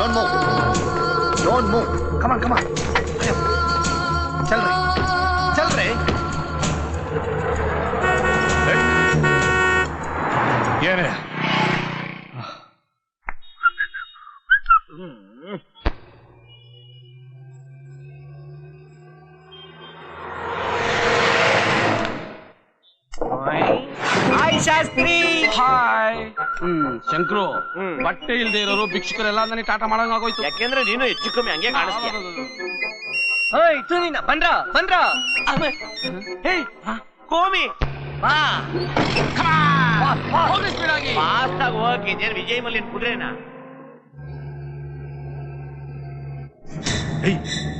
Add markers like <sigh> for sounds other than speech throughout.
John Moore. John Moore. Come on, come on. Shastri hi hmm Shankar ಬಟ್ಟೆ ಇಲ್ದೇ ಇರೋರು ಭಿಕ್ಷುಕರೆಲ್ಲ ನನಗೆ ಟಾಟಾ ಮಾಡಂಗ್ ಆಗೋಯ್ತು ಯಾಕೆಂದ್ರೆ ನೀನು ಹೆಚ್ಚು ಕಮ್ಮಿ ಹಂಗೆ ಕಾಣಿಸ್ತೀಯ ಹೋಯ್ ತುನಿನ ಬಂದ್ರ ಬಂದ್ರ ಹೇ ಕೋಮಿ ಬಾ ಹೋಗ್ರಿ speed ಆಗಿ. ಫಾಸ್ಟ್ ಆಗಿ ಹೋಗಕ್ಕೆ ಇದೇನು ವಿಜಯ್ ಮಲ್ಲಿನ್ ಕುದುರೆನಾ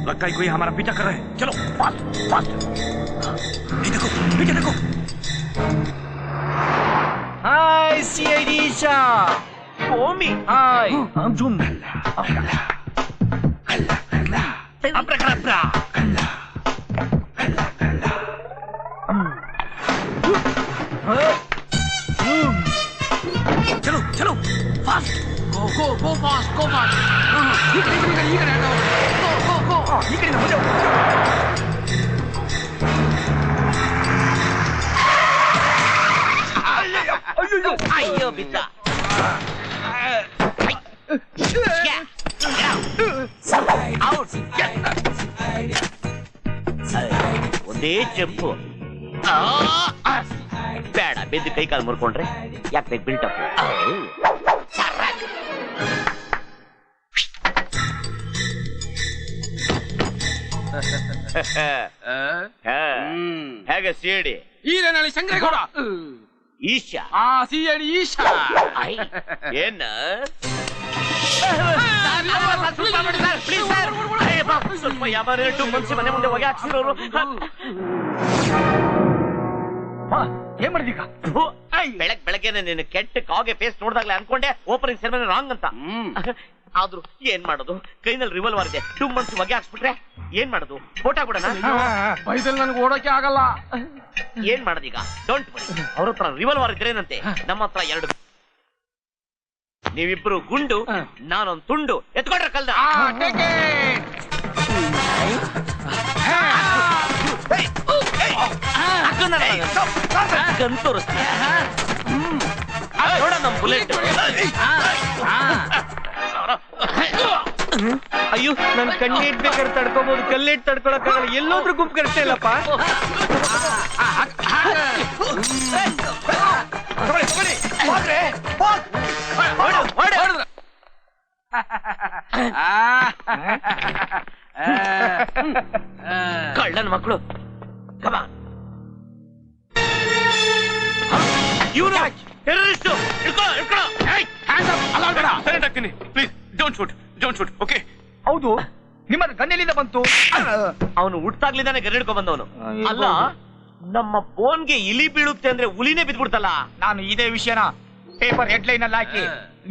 लड़का कोई हमारा पीछा कर रहा है चलो फास्ट फास्ट ये देखो पीछे देखो è Siedisha! Come? Hai! Zoom! Abracadabra! చలో చలో fast go go go fast go fast ఇక్కడ ఇక్కడ ఇక్కడ ఇక్కడ ఇక్కడ ఇక్కడ ಅಯ್ಯೋ ಬಿದ್ದ ಒಂದೇ ಚೆಂಪು ಬೇಡ ಬಿದ್ದು ಕೈ ಕಾಲು ಮುರ್ಕೊಂಡ್ರೆ ಯಾಕೆ ಬಿಲ್ಟಪ್ ಹೇಗೆ ಸಿಡಿ? ಈಗ ನಾಳೆ ಈಶಾ ಆ ಸಿ ಐ ಡಿ ಈಶಾ ಐ, ಏನ ಸ್ವಲ್ಪ ಯಾವ ಟು ಮನ್ಸಿ ಮನೆ ಮುಂದೆ ಹೊಗೆ ಹಾಕ್ಸಿರೋರು ಏನ್ ಮಾಡಿದೀಗ ಬೆಳಗ್ ಬೆಳಗ್ಗೆನೆ ನೀನು ಕೆಟ್ಟ ಕಾಗೆ ಫೇಸ್ ನೋಡ್ದಾಗ್ಲೇ ಅನ್ಕೊಂಡೆ ಓಪನಿಂಗ್ ಸೆರೆಮನಿ ರಾಂಗ್ ಅಂತ ಆದ್ರೂ ಏನ್ ಮಾಡೋದು ಕೈನಲ್ಲಿ ರಿವಲ್ವರ್ ಇದೆ ಟೂ ಮಂತ್ಸ್ ಹೊಗೆ ಹಾಕ್ಸ್ಬಿಟ್ರೆ ಏನ್ ಮಾಡೋದು ಫೋಟೋ ಕೊಡೋಣ ಬೈದಲ್ಲಿ ನನಗೆ ಓಡೋಕೆ ಆಗಲ್ಲ ಏನ್ ಮಾಡೋದೀಗ ಡೋಂಟ್ ವರಿ ಅವ್ರ ಹತ್ರ ರಿವಲ್ವರ್ ಇದ್ರೇನಂತೆ ನಮ್ಮ ಹತ್ರ ಎರಡು ನೀವಿಬ್ರು ಗುಂಡು ನಾನೊಂದ್ ತುಂಡು ಎತ್ಕೊಂಡ್ರೆ ಕಲ್ದ it. ಗನ್ ತೋರಿಸ್ತೀನಿ. ನೋಡ ನಮ್ ಬುಲೆಟ್. ಅಯ್ಯೋ ನನ್ ಕಣ್ಣಿಟ್ ಬೇಕಾದ್ರೆ ತಡ್ಕೋಬಹುದು ಕಲ್ಲಿಟ್ ತಡ್ಕೊಳಕ್ಕಾಗಲ್ಲ. ಎಲ್ಲೋದ್ರೂ ಗುಂಪು ಕಟ್ತಾ ಇಲ್ಲಪ್ಪ. ಕಳ್ಳನ್ ಮಕ್ಕಳು ಕಮ ಇವನು ಟೆರರಿಸ್ಟ್ ಇಳ್ಕೊಳ್ಳೋ ಇಳ್ಕೊಳ್ಳೋ ಏಯ್! Hands ಅಪ್ ಅಲ್ಲ ಬೇಡ. ಸೈಲೆಂಟ್ ಆಗ್ತೀನಿ please don't shoot don't shoot okay ಹೌದು ನಿಮ್ಮ ಗನ್ನೆಲ್ಲಿಂದ ಬಂತು. ಅವನು ಹುಟ್ಟಾಗ್ಲಿದ್ದಾನೆ ಗನ್ ಹಿಡ್ಕೊ ಬಂದವನು ಅಲ್ಲ ನಮ್ಮ ಫೋನ್ಗೆ ಇಲಿ ಬೀಳುತ್ತೆ ಅಂದ್ರೆ ಹುಲಿನೇ ಬಿದ್ಬಿಡ್ತಲ್ಲ? ನಾನು ಇದೇ ವಿಷಯನ ಪೇಪರ್ ಹೆಡ್ಲೈನ್ ಅಲ್ಲಿ ಹಾಕಿ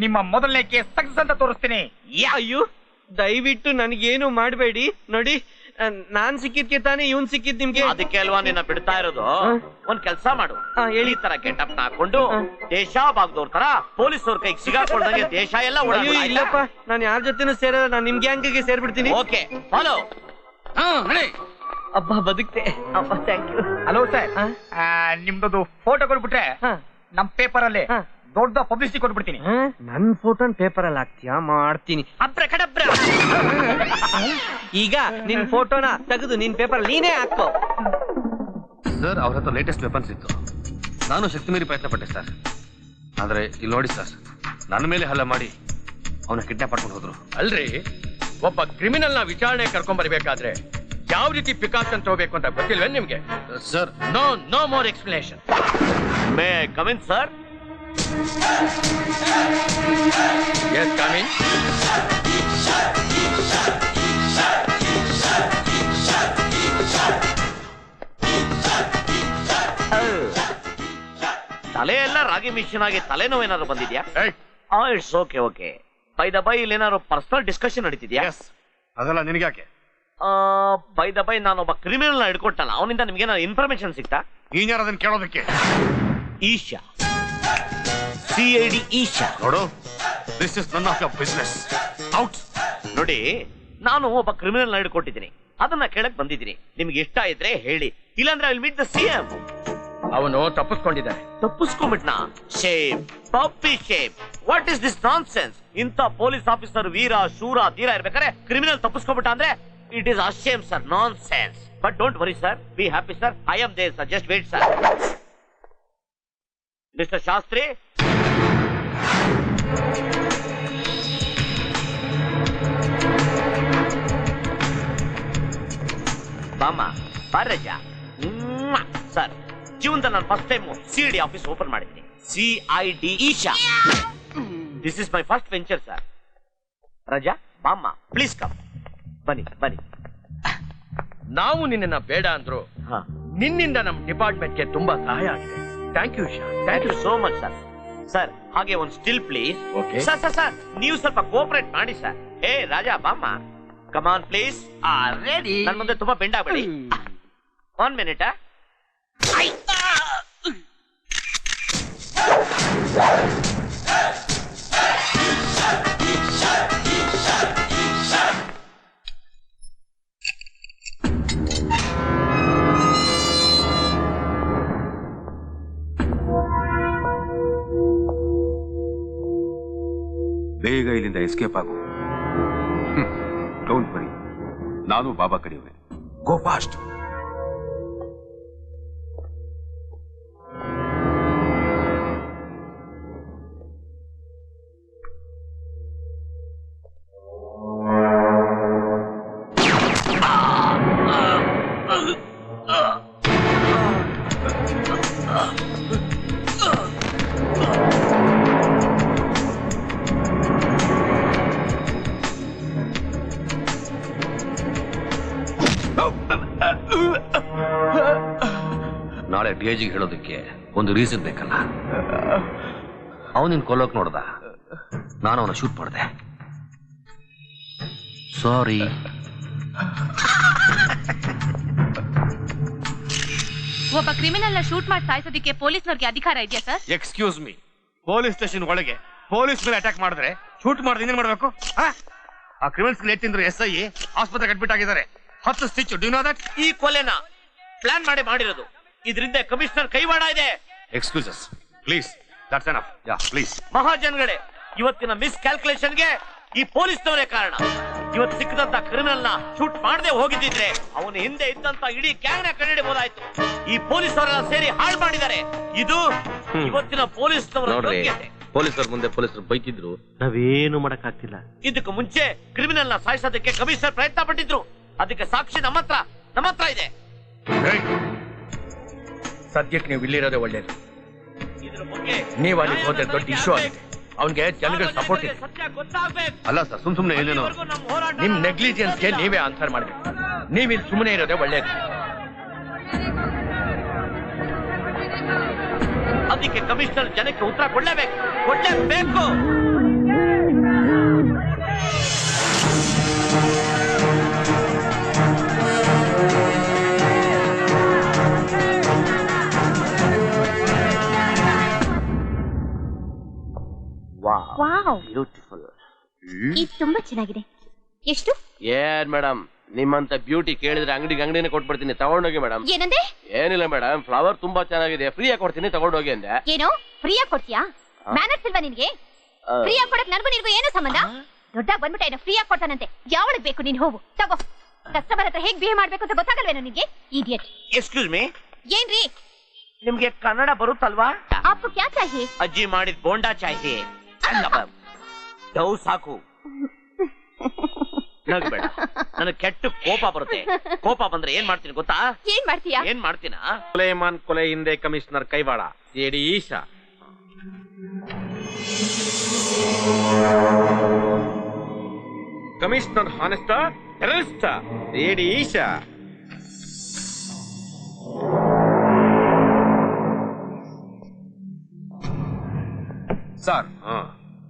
ನಿಮ್ಮ ಮೊದಲನೇ ಕೇಸ್ ಸಕ್ಸಸ್ ಅಂತ ತೋರಿಸ್ತೀನಿ. ಅಯ್ಯೋ ದಯವಿಟ್ಟು ನನಗೇನು ಮಾಡಬೇಡಿ. ನೋಡಿ ನಾನ್ ಸಿಕ್ಕಿದ್ಕೆ ತಾನೇ ಇವನ್ ಸಿಕ್ಕಿದ್ ನಿಮ್ಗೆ? ಅದಕ್ಕೆ ಅಲ್ವಾ ನಿನ್ನ ಬಿಡ್ತಾ ಇರೋದು? ಒಂದ್ ಕೆಲ್ಸ ಮಾಡು. ಹೇಳಿ. ಈ ತರ ಗೆಟಪ್ ಹಾಕೊಂಡು. ದೇಶ ಬಾಗ್ದವ್ರ ತರ ಅವ್ರ ಕೈಗೆ ಸಿಗಾಕೊಂಡಂಗೆ <laughs> ದೇಶ ಎಲ್ಲ ಅಯ್ಯೋ ಇಲ್ಲಪ್ಪ ನಾನು ಯಾರ ಜೊತೆನೂ ಸೇರಲ್ಲ ನಾನು ನಿಮ್ ಗ್ಯಾಂಗಿಗೆ ಸೇರ್ಬಿಡ್ತೀನಿ? Okay hello. ಅಬ್ಬಾ ಬದುಕ್ತೆ. ಅಪ್ಪ ಥ್ಯಾಂಕ್ ಯು ಹಲೋ ಸರ್ ನಿಮ್ದೊಂದು ಫೋಟೋ ಕೊಟ್ಬಿಟ್ರೆ ನಮ್ ಪೇಪರ್ ಅಲ್ಲಿ. ದೊಡ್ಡ ಪಬ್ಲಿಸಿಟಿ ಕೊಟ್ಬಿಡ್ತೀನಿ. ನನ್ ಫೋಟೋನ್ ಪೇಪರ್ ಅಲ್ಲಿ ಹಾಕ್ತೀಯಾ? ಮಾಡ್ತೀನಿ. ಅಬ್ರ ಕಡಬ್ರ. ಈಗ ನಿನ್ ಫೋಟೋನ ತೆಗೆದು ನಿನ್ ಪೇಪರ್ ನೀನೇ ಹಾಕೋ ಸರ್ ಅವ್ರ ಹತ್ರ ಲೇಟೆಸ್ಟ್ ವೆಪನ್ಸ್ ಇತ್ತು. ನಾನು ಶಕ್ತಿ ಮೀರಿ ಪ್ರಯತ್ನ ಪಟ್ಟೆ ಸರ್ ಆದ್ರೆ ಇಲ್ಲಿ ನೋಡಿ ಸರ್ ನನ್ನ ಮೇಲೆ ಹಲ್ಲೆ ಮಾಡಿ ಅವನ ಕಿಡ್ನಾಪ್ ಮಾಡ್ಕೊಂಡು ಹೋದ್ರು. ಅಲ್ರಿ ಒಬ್ಬ ಕ್ರಿಮಿನಲ್ನ ವಿಚಾರಣೆ ಕರ್ಕೊಂಡ್ ಬರಬೇಕಾದ್ರೆ ಯಾವ ರೀತಿ ಪ್ರಿಕಾಷನ್ ತಗೋಬೇಕು ಅಂತ ಗೊತ್ತಿಲ್ವೇ ನಿಮ್ಗೆ? Sir no no more explanation may come in sir yes coming ತಲೆ ಎಲ್ಲ ರಾಗಿ ಮಿಷನ್ ಆಗಿ ತಲೆನೋವು ಏನಾದ್ರು ಬಂದಿದ್ಯಾ? It's okay okay bye the bye ಇಲ್ಲಿ ಏನಾದ್ರು ಪರ್ಸನಲ್ ಡಿಸ್ಕಷನ್ ನಡೀತಿದ್ಯಾ? ಅದೆಲ್ಲ ನಿನಗ್ಯಾಕೆ ಬೈ ಬೈ ದ ಬೈ ನಾನೊಬ್ಬ ಕ್ರಿಮಿನಲ್ ಹಿಡ್ಕೊಟ್ಟಲ್ಲ ಅವನಿಂದ ನಿಮ್ಗೆ ಏನಾದ್ರು ಇನ್ಫಾರ್ಮೇಶನ್ ಸಿಗ್ತಾ? ನೀನ್ ಯಾರು ಅದನ್ನ ಕೇಳೋದಕ್ಕೆ? Isha. C I D Isha. ನೋಡು this is none of your business out ನೋಡಿ ನಾನು ಒಬ್ಬ ಕ್ರಿಮಿನಲ್ ನೈಡ್ ಹಿಡ್ಕೊಟ್ಟಿದ್ದೀನಿ. ಅದನ್ನ ಕೇಳಕ್ ಬಂದಿದ್ದೀನಿ. ನಿಮ್ಗೆ ಇಷ್ಟ ಇದ್ರೆ ಹೇಳಿ. ಇಲ್ಲಾಂದ್ರೆ I meet the C M ಅವನು ತಪ್ಪಿಸ್ಕೊಂಡಿದ್ದಾನೆ. ತಪ್ಪಿಸ್ಕೊಂಬಿಟ್ನಾ shame puppy shame what is this nonsense ಇಂಥ ಪೊಲೀಸ್ ಆಫೀಸರ್ ವೀರ ಶೂರ ಧೀರ ಇರ್ಬೇಕಾದ್ರೆ ಕ್ರಿಮಿನಲ್ ತಪ್ಪಿಸ್ಕೊಂಡ್ಬಿಟ್ಟ ಅಂದ್ರೆ it is a shame sir nonsense but don't worry sir be happy sir I am there sir just wait sir mister Shastri ಬಾಮ ಬಾರಜ sir ಜೀವನದಲ್ಲಿ ನಾನು first time C D office open ಮಾಡಿದ್ದೀನಿ. C I D Isha. This is my first venture sir ರಜಾ ಬಾಮ್ಮ please come ಬನ್ನಿ ಬನ್ನಿ. ನಾವು ನಿನ್ನ ಬೇಡ ಅಂದ್ರು ಹಾ. ನಿನ್ನಿಂದ ನಮ್ ಡಿಪಾರ್ಟ್ಮೆಂಟ್ಗೆ ತುಂಬಾ ಸಹಾಯ ಆಗಿದೆ. Thank you Shah thank you so much sir sir ಹಾಗೆ ಒಂದು still please Okay. Sir sir sir ನೀವು ಸ್ವಲ್ಪ ಕೋಪರೇಟ್ ಮಾಡಿ ಸರ್ ಏ ರಾಜಾ ಬಾಮ್ಮ. ಕಮಾನ್ ಪ್ಲೀಸ್ ರೆಡಿ ನನ್ ಮುಂದೆ ತುಂಬಾ ಬೆಂಡ್ ಆಗ್ಬೇಡಿ ಒನ್ ಮಿನಿಟ್ ಇಲ್ಲಿಂದ ಎಸ್ಕೇಪ್ ಆಗು. ಡೋಂಟ್ ವರಿ ನಾನು ಬಾಬಾ ಕಡಿಯುವೆ ಗೋ ಫಾಸ್ಟ್ ನಾಳೆ ಡಿ ಜಿಗೆ ಹೇಳೋದಕ್ಕೆ ಒಂದು ರೀಸನ್ ಬೇಕಲ್ಲ? ಅವನಿನ್ ಕೊಲ್ಲೋಕ್ ನೋಡ್ದ? ನಾನು ಅವನ ಶೂಟ್ ಮಾಡಿದೆ. ಸಾರಿ ಒಬ್ಬ ಕ್ರಿಮಿನಲ್ನ ಶೂಟ್ ಮಾಡಿ ಸಾಯಿಸೋದಕ್ಕೆ ಪೊಲೀಸ್ನವ್ರಿಗೆ ಅಧಿಕಾರ ಇದೆಯಾ sir excuse me police station ಒಳಗೆ ಪೊಲೀಸ್ ಮೇಲೆ ಅಟ್ಯಾಕ್ ಮಾಡಿದ್ರೆ ಶೂಟ್ ಮಾಡಿದ್ರೆ ಏನ್ ಮಾಡ್ಬೇಕು? ಆ? ಆ ಕ್ರಿಮಿನಲ್ಸ್ ಲೇಟ್ ತಿಂದ್ರು ಎಸ್ ಐ ಆಸ್ಪತ್ರೆಗೆ ಅಡ್ಮಿಟ್ ಆಗಿದ್ದಾರೆ. ಹತ್ತು ಸ್ಟಿಚ್ ಡು ನೋ ದಟ್ ಈ ಕೊಲೆನ ಪ್ಲಾನ್ ಮಾಡಿ ಮಾಡಿರೋದು. ಇದರಿಂದ ಕಮಿಷನರ್ ಕೈವಾಡ ಇದೆ. Excuses please that's enough yeah please ಮಹಾಜನ್ಗಳೇ ಇವತ್ತಿನ ಮಿಸ್ ಕ್ಯಾಲ್ಕುಲೇಷನ್ಗೆ ಈ ಪೊಲೀಸ್ನವರೇ ಕಾರಣ. ಇವತ್ತು ಸಿಕ್ಕದಂತ ಕ್ರಿಮಿನಲ್ನ ಶೂಟ್ ಮಾಡದೆ ಹೋಗಿದ್ದಿದ್ರೆ ಅವನ ಹಿಂದೆ ಇದ್ದಂತ ಇಡೀ ಗ್ಯಾಂಗ್ನ ಕಂಡಿಡಿಬಹುದಾಯ್ತು ಈ ಪೊಲೀಸ್ ಅವರೆಲ್ಲ ಸೇರಿ ಹಾಳು ಮಾಡಿದ್ದಾರೆ. ಇದು ಇವತ್ತಿನ ಪೊಲೀಸ್ನವರ ನೋಡ್ರಿ ಯೋಗ್ಯತೆ. ಪೊಲೀಸರ ಮುಂದೆ ಪೊಲೀಸರು ಬೈತಿದ್ರು ನಾವೇನು ಮಾಡಕ್ಕಾಗ್ತಿಲ್ಲ. ಇದಕ್ಕೆ ಮುಂಚೆ ಕ್ರಿಮಿನಲ್ನ ಸಾಯಿಸೋದಕ್ಕೆ ಕಮಿಷನರ್ ಪ್ರಯತ್ನ ಪಟ್ಟಿದ್ರು ಅದಕ್ಕೆ ಸಾಕ್ಷಿ ನಮ್ಮ ಹತ್ರ ನಮ್ಮ ಹತ್ರ ಇದೆ ಸದ್ಯಕ್ಕೆ ನೀವು ಇಲ್ಲಿರೋದೇ ಒಳ್ಳೇದು. ನೀವ್ ಬಗ್ಗೆ ನೀವು ಅಲ್ಲಿಗೆ ಹೋದ್ರೆ ದೊಡ್ಡ ಇಶ್ಯೂ ಆಗಿದೆ ಅವನ್ಗೆ ಜನಗಳ ಸಪೋರ್ಟ್ ಇದೆ ಸತ್ಯ ಗೊತ್ತಾಗ್ಬೇಕು. ಅಲ್ಲ ಸರ್ ಸುಮ್ ಸುಮ್ನೆ ಏನೇನೋ. ನಿಮ್ ನಮ್ಮ ಗೆ ನಿಮ್ ನೆಗ್ಲಿಜಿಯನ್ಸ್ಗೆ ನೀವೇ ಆನ್ಸರ್ ಮಾಡ್ಬೇಕು. ನೀವು ಇಲ್ಲಿ ಸುಮ್ಮನೆ ಇರೋದೇ ಒಳ್ಳೇದು. ಅದಕ್ಕೆ ಕಮಿಷನರ್ ಜನಕ್ಕೆ ಉತ್ತರ ಕೊಡ್ಲೇಬೇಕು. ಕೊಡ್ಲೇಬೇಕು. ಬ್ಯೂಟಿಫುಲ್ ಇದು ತುಂಬಾ ಚೆನ್ನಾಗಿದೆ. ಎಷ್ಟು? ಏನ್ ಮೇಡಮ್ ನಿಮ್ಮಂತ ಬ್ಯೂಟಿ ಕೇಳಿದ್ರೆ ಅಂಗಡಿಗೆ ಅಂಗಡಿನೇ ಕೊಟ್ಬಿಡ್ತೀನಿ. ತಗೊಂಡೋಗಿ ಮೇಡಮ್ ಏನಂದೆ? ಏನಿಲ್ಲ ಮೇಡಮ್ ಫ್ಲವರ್ ತುಂಬಾ ಚೆನ್ನಾಗಿದೆ. ಫ್ರೀಯಾಗಿ ಕೊಡ್ತೀನಿ ತಗೊಂಡೋಗಿ ಅಂದೆ. ಫ್ರೀ ಆಗಿ ಕೊಡ್ತೀಯಾ? ಮ್ಯಾನರ್ಸ್ ಇಲ್ವಾ ನಿನ್ಗೆ? ಫ್ರೀ ಆಗಿ ಕೊಡಕ್ ನನಗೂ ನಿನ್ಗೂ ಏನು ಸಂಬಂಧ? ದೊಡ್ಡ ಬಂದ್ಬಿಟ್ಟ ಏನೋ ಆಗಿ ಕೊಡ್ತಾನಂತೆ. ಯಾವಳಿಗೆ ಬೇಕು ನೀನ್ ಹೋಗು. ತಗೋ. ಕಸ್ಟಮರ್ ಹತ್ರ ಹೇಗ್ ಬಿಹೇವ್ ಮಾಡ್ಬೇಕು ಅಂತ ಗೊತ್ತಾಗಲ್ವೇನೋ ನಿನ್ಗೆ? ಇಡಿಯಟ್ ಎಕ್ಸ್ಕ್ಯೂಸ್ ಮೀ ಏನ್ರಿ? ನಿಮ್ಗೆ ಕನ್ನಡ ಬರುತ್ತಲ್ವಾ? ಆಪ್ಕು ಕ್ಯಾ ಚಾಹಿಯೆ ಅಜ್ಜಿ ಮಾಡಿದ ಬೋಂಡಾ ಚಾಹಿ. ಡವ್ ಸಾಕು ನಗ್ಬೇಡ ನನಗೆ ಕೆಟ್ಟ ಕೋಪ ಬರುತ್ತೆ ಕೋಪ ಬಂದ್ರೆ ಏನ್ ಮಾಡ್ತೀನಿ ಗೊತ್ತಾ ಏನ್ ಮಾಡ್ತೀಯಾ ಏನ್ ಮಾಡ್ತೀನಾ ಸುಲೈಮಾನ್ ಕೊಲೆ ಹಿಂದೆ ಕಮಿಷನರ್ ಕೈವಾಡ C D Isha commissioner honest terrorist C D Isha sir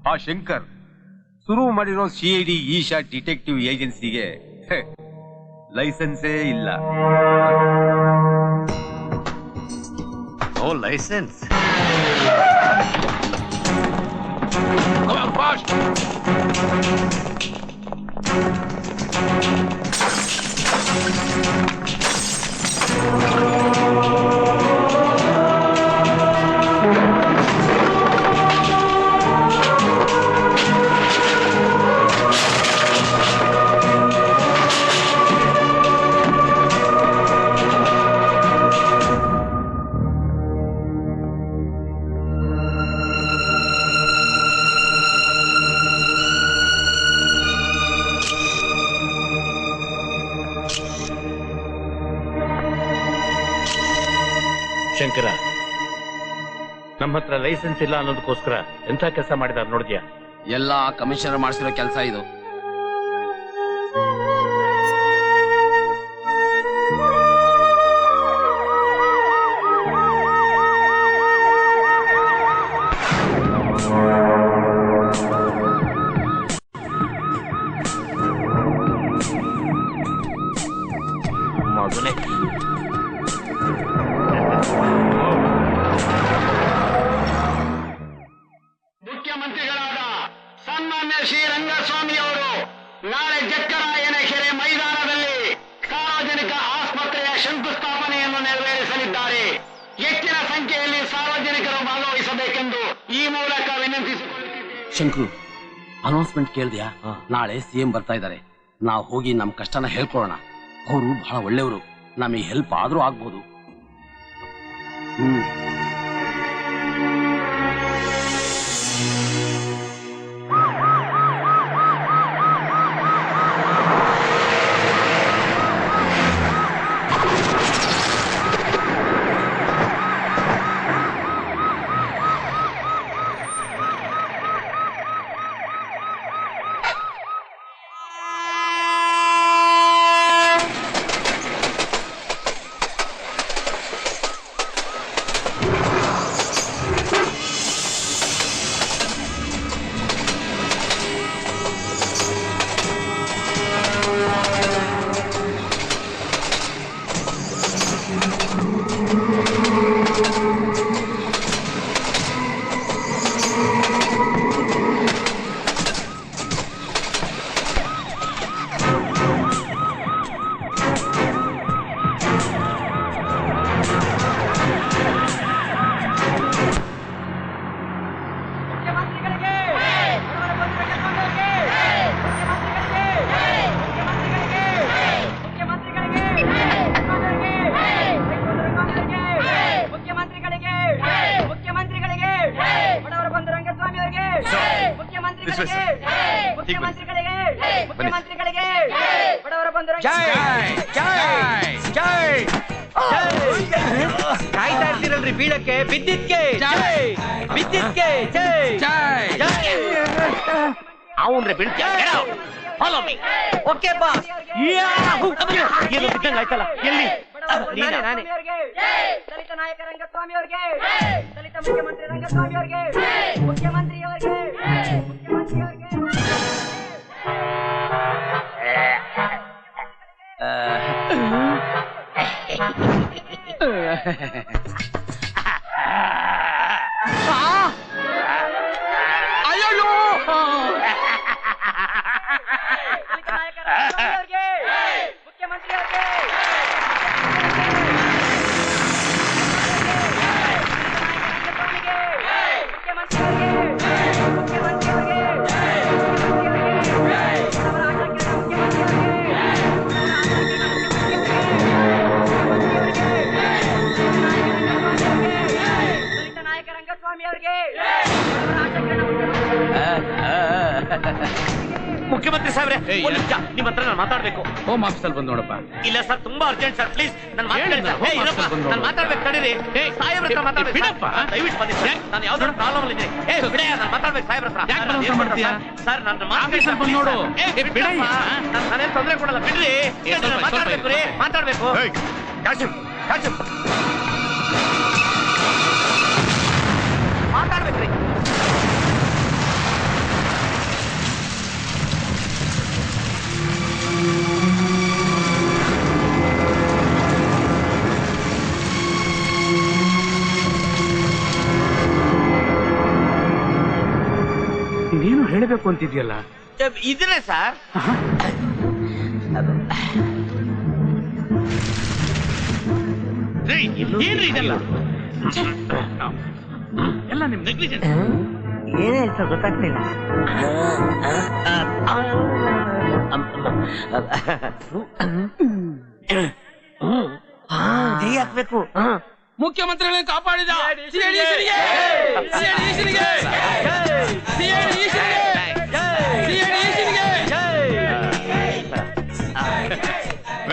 ಆ ಶಂಕರ್ ಶುರು ಮಾಡಿರೋ C I D Isha detective ಏಜೆನ್ಸಿಗೆ ಲೈಸೆನ್ಸೇ ಇಲ್ಲ. ಓ ಲೈಸೆನ್ಸ್. ಶಂಕರ ನಮ್ಮ ಹತ್ರ ಲೈಸೆನ್ಸ್ ಇಲ್ಲ ಅನ್ನೋದಕ್ಕೋಸ್ಕರ ಎಂತ ಕೆಲಸ ಮಾಡಿದ್ದಾರೆ ನೋಡಿದ್ಯಾ? ಎಲ್ಲ ಕಮಿಷನರ್ ಮಾಡಿಸಿರೋ ಕೆಲಸ ಇದು. ಶಂಕ್ರು ಅನೌನ್ಸ್ಮೆಂಟ್ ಕೇಳಿದ್ಯಾ? ನಾಳೆ ಸಿಎಂ ಬರ್ತಾ ಇದ್ದಾರೆ ನಾವು ಹೋಗಿ ನಮ್ ಕಷ್ಟನ ಹೇಳ್ಕೊಳ್ಳೋಣ ಅವರು ಬಹಳ ಒಳ್ಳೆಯವರು. ನಮಗೆ ಹೆಲ್ಪ್ ಆದ್ರೂ ಆಗ್ಬೋದು. ಹ್ಮ್. ಅವನ್ರೆ ಬೀಳ್ತೀಯ? ಫಾಲೋ ಮೀ ಓಕೆ ಬಾಸ್ ಏನು ಬಿದ್ದಂಗ ಆಯ್ತಲ್ಲ? ಎಲ್ಲಿ? ನಾನೇ. ನಾನೇ ದಲಿತ ನಾಯಕ ರಂಗಸ್ವಾಮಿ ಅವರಿಗೆ ದಲಿತ ಮುಖ್ಯಮಂತ್ರಿ ರಂಗಸ್ವಾಮಿ ಅವರಿಗೆ ಮುಖ್ಯಮಂತ್ರಿ ಅವರಿಗೆ ಮುಖ್ಯಮಂತ್ರಿ ಅವರಿಗೆ ಮಾತಾಡ್ಬೇಕು ಆಫೀಸ್ ಅಲ್ಲಿ ಬಂದು ನೋಡಪ್ಪ. ಇಲ್ಲ ಸರ್ ತುಂಬಾ ಅರ್ಜೆಂಟ್ ಸರ್ ಪ್ಲೀಸ್ ನಾನು ನಾನು. ಮಾತಾಡ್ಬೇಕು ತಡೀರಿ. ಸಾಹೇಬ್ರ ಹತ್ರ ಮಾತಾಡ್ಬೇಕು. ಬಿಡಪ್ಪ. ದಯವಿಟ್ಟು ಬನ್ನಿ ಸರ್. ನಾನು ಯಾವ್ದಾದ್ರು ಪ್ರಾಬ್ಲಮ್ ಅಲ್ಲಿ ಇದ್ದೀನಿ ಏ ನಾನು ಮಾತಾಡ್ಬೇಕು ಸಾಹೇಬ್ರ ಹತ್ರ. ಯಾಕ್ ನಾನು ಬಲವಂತ ಏನ್ ಮಾಡ್ತೀಯ? ಮಾಡ್ತೀನಿ ಸರ್? ನನ್ನ ಬಂದು ನೋಡು. ಏ. ನಾನು ನಾನೇನ್ ತೊಂದ್ರೆ ಕೊಡಲ್ಲ. ಬಿಡ್ರಿ. ಮಾತಾಡ್ಬೇಕು ರೀ. ಮಾತಾಡ್ಬೇಕು ಹೇಳಬೇಕು ಅಂತಿದ್ಯಲ್ಲ? ಇದನ್ನೇ ಸರ್. ಏನ್ರಿ ಇದೆಲ್ಲ? ಎಲ್ಲ ನಿಮ್ ನೆಗ್ಲಿಜೆನ್ಸ್ ಗೊತ್ತಾಗ್ತಿಲ್ಲ. ಜೈ ಹಾಕ್ಬೇಕು. ಮುಖ್ಯಮಂತ್ರಿಗಳನ್ನ ಕಾಪಾಡಿದ.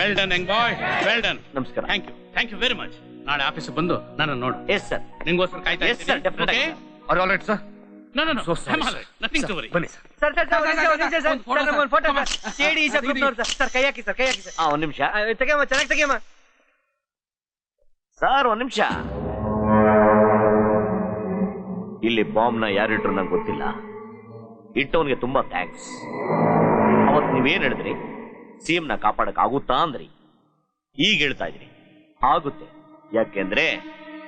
Well done young boy well done ನಮಸ್ಕಾರ. Thank you thank you very much ನಾಳೆ ಆಫೀಸ್ ಬಂದು ನಾನು ನೋಡು. ಎಸ್ ಸರ್ ನಿಂಗೋಸ್ಕರ ಕಾಯ್ತಾ yes sir sir. Are all right sir no no no I am all right nothing to worry ಬನ್ನಿ sir sir sir sir ಒಂದ್ sir photo. Sir C D Isha ಗ್ರೂಪ್ನವ್ರು sir sir ಕೈ ಹಾಕಿ sir ಕೈ ಹಾಕಿ sir ಆ ಒಂದು ನಿಮಿಷ. ತೆಗಿಯಮ್ಮ ಚೆನ್ನಾಗಿ ತೆಗಿಯಮ್ಮ. ಸರ್ ಒಂದು ನಿಮಿಷ. ಇಲ್ಲಿ ಬಾಂಬ್ನ ಯಾರಿಟ್ರು ನಂಗೆ ಗೊತ್ತಿಲ್ಲ. ಇಟ್ಟವನಿಗೆ ತುಂಬಾ ಥ್ಯಾಂಕ್ಸ್ ಅವತ್ ನೀವೇನು ಹೇಳಿದ್ರಿ? ಸಿಎಂ ನ ಕಾಪಾಡಕ್ ಆಗುತ್ತಾ ಅಂದ್ರಿ ಈಗ ಹೇಳ್ತಾ ಇದ್ರಿ ಆಗುತ್ತೆ ಯಾಕೆಂದ್ರೆ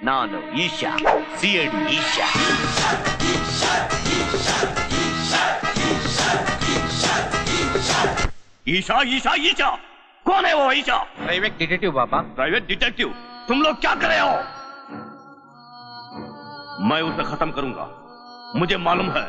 ನಾನು Isha C I D Isha Isha Isha Isha कौन है वो ईशा ಪ್ರೈವೇಟ್ ಡಿಟೆಕ್ಟಿವ್ ಬಾಬಾ प्राइवेट डिटेक्टिव तुम लोग क्या कर रहे हो मैं उसे खत्म करूंगा मुझे मालूम है